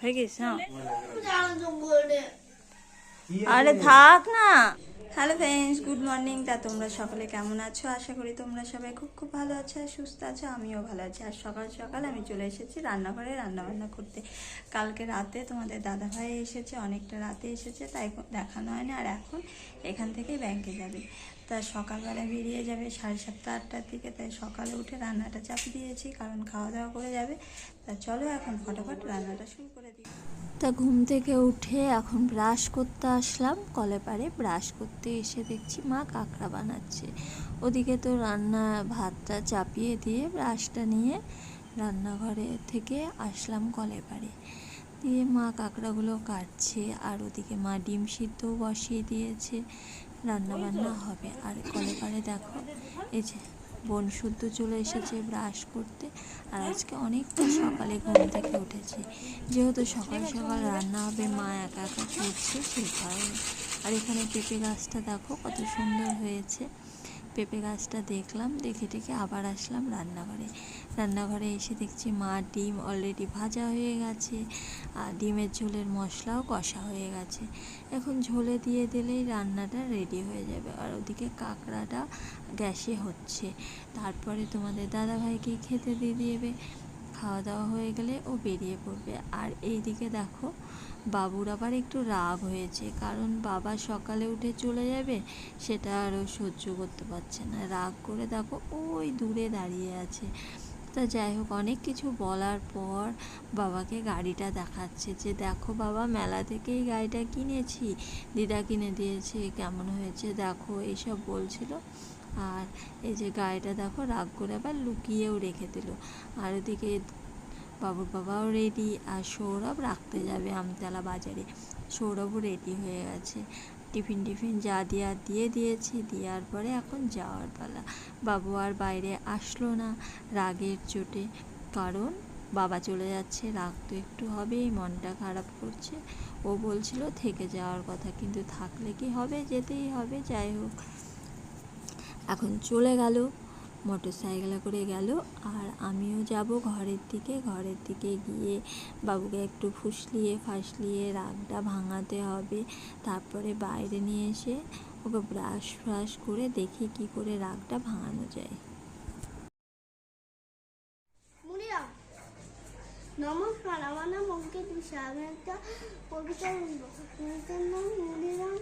হয়ে গেছে হ্যাঁ। আরে থাক না। হ্যালো ফ্রেন্ডস গুড মর্নিং তা তোমরা সকলে কেমন আছো? আশা করি তোমরা সবাই খুব খুব ভালো আছো আর সুস্থ আছো, আমিও ভালো আছি। আর সকাল সকাল আমি চলে এসেছি রান্নাঘরে রান্নাবান্না করতে। কালকে রাতে তোমাদের দাদা ভাই এসেছে, অনেকটা রাতে এসেছে, তাই দেখানো হয়নি। আর এখন এখান থেকে ব্যাংকে যাবে। তা সকালবেলা বেরিয়ে যাবে সাড়ে সাতটা, আটটার দিকে। তাই সকালে উঠে রান্নাটা চাপিয়ে দিয়েছি, কারণ খাওয়া দাওয়া করে যাবে। তা চলো এখন ফটাফট রান্নাটা শুরু করে দিই। তা ঘুম থেকে উঠে এখন ব্রাশ করতে আসলাম। কলে পারে ব্রাশ করতে এসে দেখছি মা কাঁকড়া বানাচ্ছে। ওদিকে তো রান্না ভাতটা চাপিয়ে দিয়ে ব্রাশটা নিয়ে রান্নাঘরে থেকে আসলাম কলে পারে। দিয়ে মা কাঁকড়াগুলো কাটছে আর ওদিকে মা ডিম সিদ্ধও বসিয়ে দিয়েছে। রান্না বান্না হবে। আর কলে পারে দেখো, এই যে বোন শুদ্ধ চলে এসেছে ব্রাশ করতে। আর আজকে অনেকটা সকালে ঘুম থেকে উঠেছে। যেহেতু সকাল সকাল রান্না হবে, মা একা একা করছে, সেই কারণে। আর এখানে পেঁপে গাছটা দেখো কত সুন্দর হয়েছে। পেঁপে গাছটা দেখলাম, দেখে টেকে আবার আসলাম রান্নাঘরে। রান্নাঘরে এসে দেখছি মা ডিম অলরেডি ভাজা হয়ে গেছে আর ডিমের ঝোলের মশলাও কষা হয়ে গেছে। এখন ঝোলে দিয়ে দিলেই রান্নাটা রেডি হয়ে যাবে। আর ওদিকে কাঁকড়াটা গ্যাসে হচ্ছে। তারপরে তোমাদের দাদাভাইকে খেতে দিয়ে দেবে। খাওয়া দাওয়া হয়ে গেলে ও বেরিয়ে পড়বে। আর এইদিকে দেখো বাবুর আবার একটু রাগ হয়েছে, কারণ বাবা সকালে উঠে চলে যাবে, সেটা আরও সহ্য করতে পারছে না। রাগ করে দেখো ওই দূরে দাঁড়িয়ে আছে। তা যাই হোক, অনেক কিছু বলার পর বাবাকে গাড়িটা দেখাচ্ছে যে, দেখো বাবা, মেলা থেকে এই গাড়িটা কিনেছি, দিদা কিনে দিয়েছে, কেমন হয়েছে, দেখো। এইসব বলছিল। আর এই যে গাড়িটা দেখো, রাগ করে আবার লুকিয়েও রেখে দিল। আর ওদিকে বাবুর বাবাও রেডি আর সৌরভ রাখতে যাবে আমতলা বাজারে। সৌরভও রেডি হয়ে গেছে। টিফিন টিফিন যা দেওয়ার দিয়ে দিয়েছি। দেওয়ার পরে এখন যাওয়ার পালা। বাবু আর বাইরে আসলো না রাগের চোটে। কারণ বাবা চলে যাচ্ছে। রাগ তো একটু হবেই, মনটা খারাপ করছে। ও বলছিল থেকে যাওয়ার কথা, কিন্তু থাকলে কি হবে? যেতেই হবে, যাই হোক। এখন চলে গেল। মোটর সাইকেলে করে গেল আর আমিও যাব ঘরের দিকে। ঘরের দিকে গিয়ে বাবুকে একটু ফুসলিয়ে ফাসলিয়ে রাগটা ভাঙাতে হবে। তারপরে বাইরে নিয়ে এসে ওকে ব্রাশ ফ্রাশ করে দেখি কি করে রাগটা ভাঙানো যায়। নমস্কার। আমার নাম অঙ্কিত আমি একটা কবিতা বলব কবিতার নাম মুড়িরাম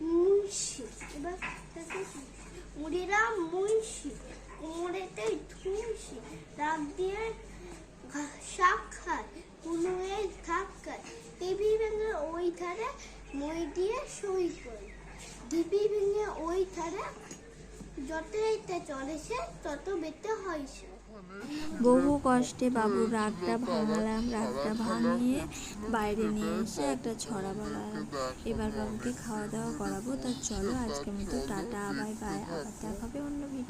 মুন্সি। এবার। মুড়িরাম মুন্সি কোমরেতে ধুনসি রাগ দিয়ে শাক খায় কুনুয়ে খায়। টিভি ভেঙে ওই ধারে মই দিয়ে সই করে ডিবি ভেঙে ওই ধারে যত এইতে চলেছে তত বেতে হয়েছে বহু কষ্টে বাবুর রাগটা ভাঙালাম, রাগটা ভাঙিয়ে বাইরে নিয়ে এসে একটা ছড়া বলালাম এবার বাবুকে খাওয়া দাওয়া করাবো, তা চলো আজকের মতো, টাটা, বাই বাই, আবার দেখাবে অন্য ভিডিও